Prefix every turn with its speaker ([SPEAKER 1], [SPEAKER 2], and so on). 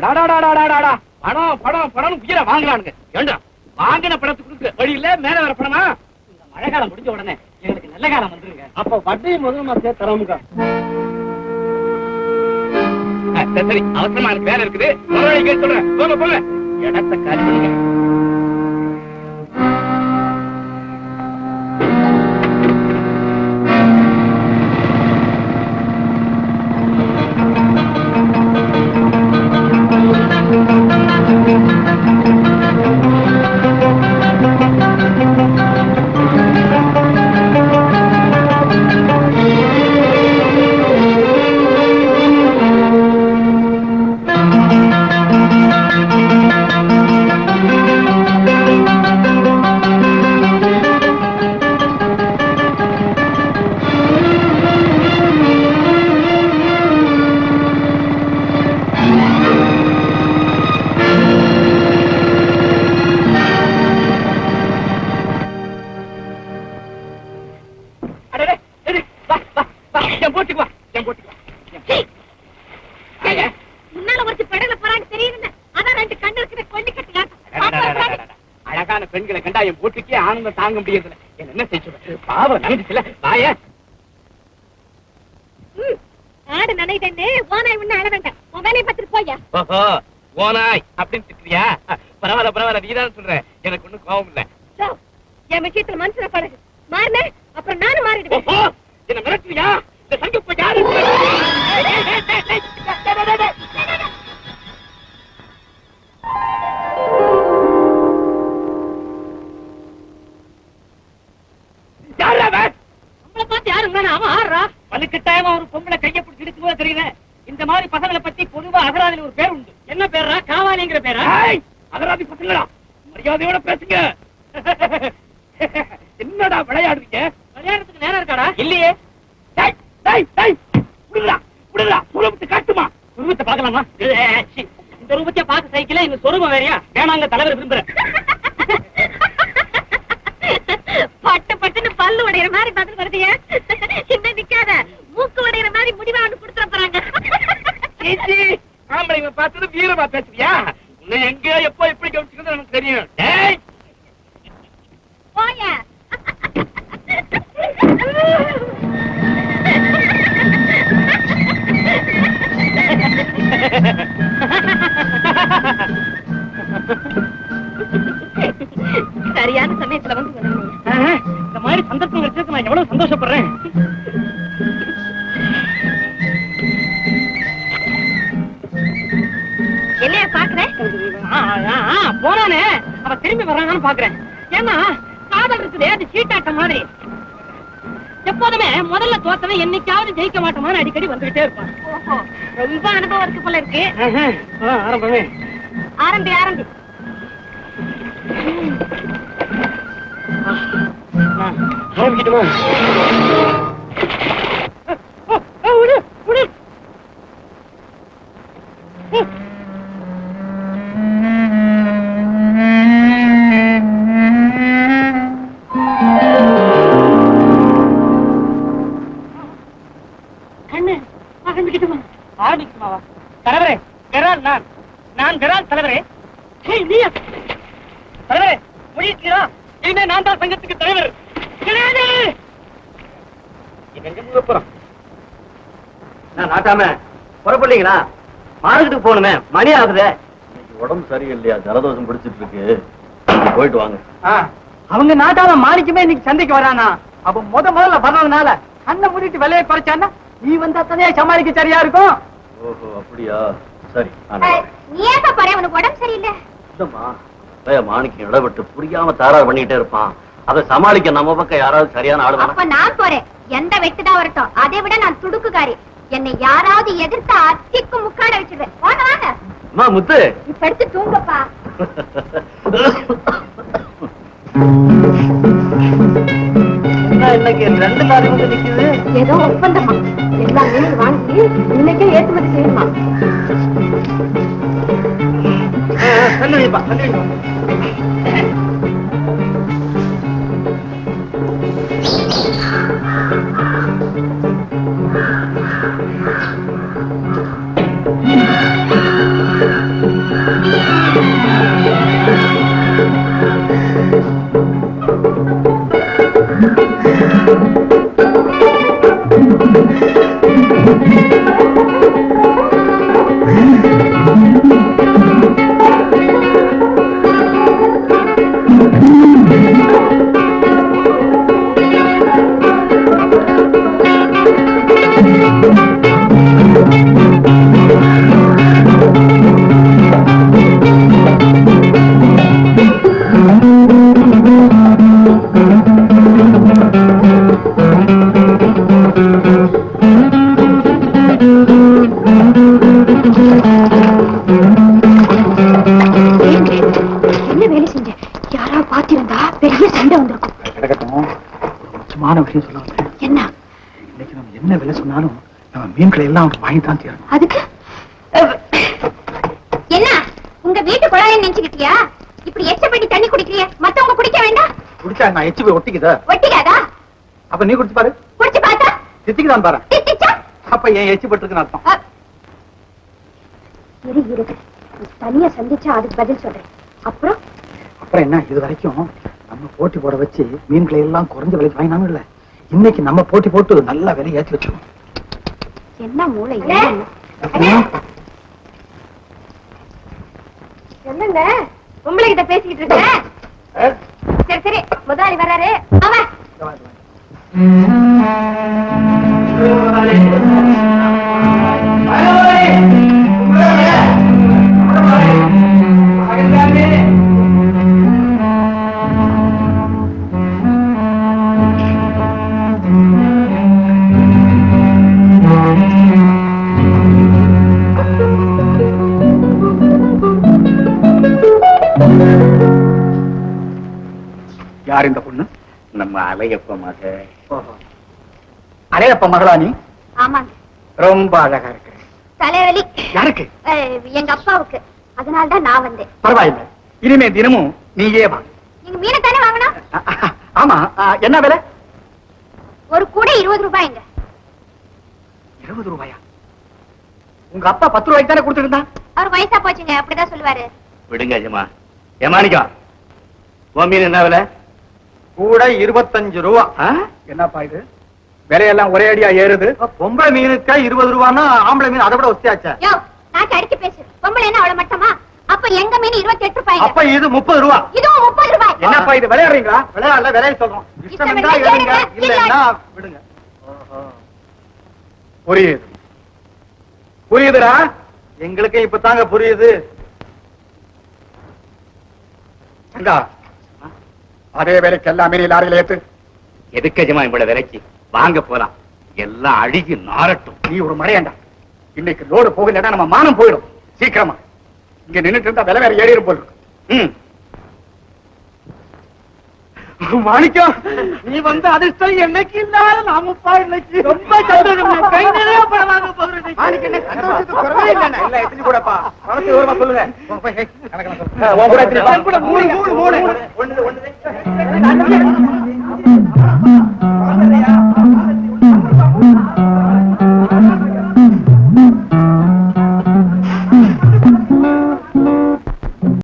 [SPEAKER 1] அடாடாடாடாடாடா பணம் பணம் பணம் உயிரை வாங்குறானுங்க. ஏண்டா? வாங்கின பணத்தை கொடுக்க வழி இல்ல மேல வர பணமா? இந்த மழை காலம் முடிஞ்ச உடனே எங்களுக்கு நல்ல காலம் வந்துருங்க.
[SPEAKER 2] அப்ப வட்டியை முதல் மாசே தரமுக்கா
[SPEAKER 1] ஆ, சரி சரி அவசரமா எனக்கு வேலை இருக்குது. சொல்றேன். போங்க போங்க. இடத்த காலி பண்ணுங்க thank you. ஆனந்தம் தாங்க முடியல என்ன செய்ய? பாவம் நம்பிச்சுல வாய.
[SPEAKER 3] ஆடு நனைதன்னு ஓனாய் உன்ன அழ வேண்டாம். உன் வேலையை பார்த்துட்டு போயா?
[SPEAKER 1] ஓஹோ ஓனாய் அப்படின்னு திட்டுறியா? பரவாயில்ல பரவாயில்ல நீதான் சொல்ற. எனக்கு ஒண்ணும் கோபம் இல்ல.
[SPEAKER 3] என் விஷயத்துல மனசுல படகு மாறின. ஆடுறா
[SPEAKER 1] வலுக்கட்டாயமா ஒரு பொம்பளை கையை பிடிச்சி இழுக்கும்போது தெரியல இந்த மாதிரி பசங்களை பத்தி பொதுவா அகராதில ஒரு பேர் உண்டு.
[SPEAKER 3] என்ன பேரா காவாலிங்கிற பேரா?
[SPEAKER 1] அகராதி பசங்களா? மரியாதையோட பேசுங்க. என்னடா விளையாடுறீங்க?
[SPEAKER 3] விளையாடுறதுக்கு நேரம் இருக்காடா?
[SPEAKER 1] இல்லையே. காட்டுமா?
[SPEAKER 3] ஏய், சீ, இந்த ரூபத்தை பார்க்க சைக்கிள இந்த சொருபம் வேறையா? வேணாங்க தலைவர் விரும்புறேன் பட்டு பட்டுன்னு பல்லு உடையிற மாதிரி பதில் வருது இந்த நிக்காத மூக்கு உடையிற மாதிரி முடிவா வந்து கொடுத்துட போறாங்க
[SPEAKER 1] சீச்சி, ஆம்பளைங்க பார்த்தது வீரமா பேசுறியா உன்னை எங்க
[SPEAKER 3] என்னைய பாக்குறேன்
[SPEAKER 1] போறானே அவ திரும்பி வர்றாங்கன்னு பாக்குறேன் ஏன்னா காதல் இருக்குது அது சீட்டாட்டம் மாதிரி எப்போதுமே முதல்ல தோத்தவன் என்னைக்காவது ஜெயிக்க மாட்டோமான்னு அடிக்கடி வந்துகிட்டே இருப்பான்
[SPEAKER 3] ரொம்ப அனுபவம் இருக்கு போல இருக்கு
[SPEAKER 1] ஆரம்பமே
[SPEAKER 3] ஆரம்பி ஆரம்பி
[SPEAKER 1] ஆரம்பிக்கட்டுமா இனிமே நான் தான் சங்கத்துக்கு தலைவர். கிடையாது! இவன் எங்க போக போறான்
[SPEAKER 2] நான் நாட்டாம புறப்படலீங்களா? மார்க்கெட்டுக்கு போகணுமே மணி ஆகுதே.
[SPEAKER 4] உடம்பு சரியில்லையா? ஜலதோஷம் பிடிச்சிட்டு இருக்கு. நீங்க போயிட்டு வாங்க.
[SPEAKER 2] அவங்க நாட்டாம மாணிக்கமே இன்னைக்கு சந்தைக்கு வரானா? அப்ப முத முதல்ல வர்றதுனால கண்ணை மூடிட்டு விலையை குறைச்சான்னா நீ வந்தா தானே சமாளிக்க சரியா இருக்கும்?
[SPEAKER 4] ஓஹோ அப்படியா? சரி.
[SPEAKER 3] நீ உனக்கு உடம்பு சரியில்லை.
[SPEAKER 4] மாணிக்கம் இடப்பட்டு புரியாம தாரார் பண்ணிட்டே இருப்பான். அதை சமாளிக்க நம்ம பக்கம் யாராவது சரியான ஆளு
[SPEAKER 3] அப்ப நான் போறேன். எந்த வெட்டுதான் வரட்டும். அதை விட நான் துடுக்குக்காரி. என்னை யாராவது எதிர்த்து அத்திக்கு முக்காட வச்சிருவேன். வாங்க வாங்க.
[SPEAKER 4] அம்மா முத்து.
[SPEAKER 3] இப்ப எடுத்து தூங்கப்பா.
[SPEAKER 2] இன்னைக்கு ரெண்டு லாரி வந்து நிக்குது?
[SPEAKER 3] ஏதோ ஒப்பந்தமா? எல்லா மீனும் வாங்கி இன்னைக்கே ஏற்றுமதி 他
[SPEAKER 2] 还能一把
[SPEAKER 5] 还能一把。சொல்ல வந்தேன்.
[SPEAKER 6] என்ன?
[SPEAKER 5] இன்னைக்கு நம்ம என்ன விலை சொன்னாலும் நம்ம மீன்களை எல்லாம் அவனுக்கு வாங்கி தான் தீரணும்.
[SPEAKER 6] அதுக்கு? என்ன? உங்க வீட்டு குழாயை நினைச்சுக்கிட்டியா? இப்படி எச்ச பண்ணி தண்ணி குடிக்கிறிய? மத்தவங்க குடிக்க வேண்டாம்
[SPEAKER 5] குடிச்சா நான் எச்சு போய் ஒட்டிக்குதா?
[SPEAKER 6] ஒட்டிக்காதா?
[SPEAKER 5] அப்ப நீ குடிச்சு பாரு.
[SPEAKER 6] குடிச்சு பார்த்தா?
[SPEAKER 5] தித்திக்கு தான் பாரு அப்ப என் எச்சு பட்டிருக்குன்னு அர்த்தம்.
[SPEAKER 6] இரு இருக்கு தனியா சந்திச்சா அதுக்கு பதில் சொல்றேன். அப்புறம்?
[SPEAKER 5] அப்புறம் என்ன? இது வரைக்கும் நம்ம போட்டி போட வச்சு மீன்களை எல்லாம் குறைஞ்ச விலைக்கு வாங்கினாலும் இல்ல. இன்னைக்கு நம்ம போட்டி போட்டு நல்ல விலை ஏற்றி வச்சிருவோம்.
[SPEAKER 6] என்ன மூளை? என்னங்க? பொம்பளை கிட்ட பேசிக்கிட்டு இருக்க? சரி சரி. முதலாளி வர்றாரு. ஆமா
[SPEAKER 5] யார் இந்த பொண்ணு?
[SPEAKER 4] நம்ம அலையப்ப மக.
[SPEAKER 5] அரையப்ப மகளா நீ?
[SPEAKER 6] ஆமாங்க.
[SPEAKER 5] ரொம்ப அழகா இருக்கு.
[SPEAKER 6] தலைவலி.
[SPEAKER 5] யாருக்கு?
[SPEAKER 6] எங்க அப்பாவுக்கு. அதனாலதான் நான் வந்தேன்.
[SPEAKER 5] பரவாயில்லை. இனிமே தினமும் நீயே வா.
[SPEAKER 6] நீங்க மீனை தானே வாங்கணும்?
[SPEAKER 5] ஆமா. என்ன விலை?
[SPEAKER 6] ஒரு கூடை இருபது ரூபாய்ங்க.
[SPEAKER 5] இருபது ரூபாயா? உங்க அப்பா பத்து ரூபாய்க்கு தானே கொடுத்துருந்தான்
[SPEAKER 6] அவர் வயசா போச்சுங்க அப்படிதான் சொல்லுவாரு.
[SPEAKER 4] விடுங்க ஜமா ஏமாணிக்கா உன் மீன் என்ன விலை?
[SPEAKER 5] கூட இருபத்தஞ்சு ரூபா. என்னப்பா இது? விலையெல்லாம் ஒரே அடியா ஏறுது? பொம்பளை மீனுக்கா இருபது ரூபான்னா ஆம்பளை மீன் அதை விட ஒஸ்தியாச்சா
[SPEAKER 6] அடிச்சு பேசு. பொம்பளை என்ன அவ்வளவு மட்டமா? அப்ப எங்க மீன் இருபத்தி எட்டு ரூபாய்ங்க?
[SPEAKER 5] அப்ப இது முப்பது ரூபா.
[SPEAKER 6] இதுவும் முப்பது ரூபாய்.
[SPEAKER 5] என்னப்பா இது விளையாடுறீங்களா? விளையாடல விலையை சொல்றோம். இல்லைன்னா விடுங்க. புரியுது. புரியுதுடா? எங்களுக்கு இப்ப தாங்க புரியுது அதே வேலைக்கு எல்லாமே லாரியில ஏத்து.
[SPEAKER 4] எதுக்கு இவ்வளவு விலைக்கு? வாங்க போலாம். எல்லாம் அழுகி நாரட்டும்.
[SPEAKER 5] நீ ஒரு மடையாண்டா இன்னைக்கு லோடு போகலன்னா நம்ம மானம் போயிடும். சீக்கிரமா. இங்க நின்னுட்டு இருந்தா விலை வேற ஏறிடும் போல். ம். மாணிக்கம் நீ வந்து அதிர்ஷ்டம் என்னைக்கு இல்லாத நாமப்பா இன்னைக்கு. ரொம்ப சந்தோஷம் கை நிறைய பணம் வாங்க போகிறேன் இல்ல எத்தனை கூடப்பா? பணத்தை விவரமா சொல்லுங்க. உன் கூட ஒண்ணு, ஒண்ணு. Thank you.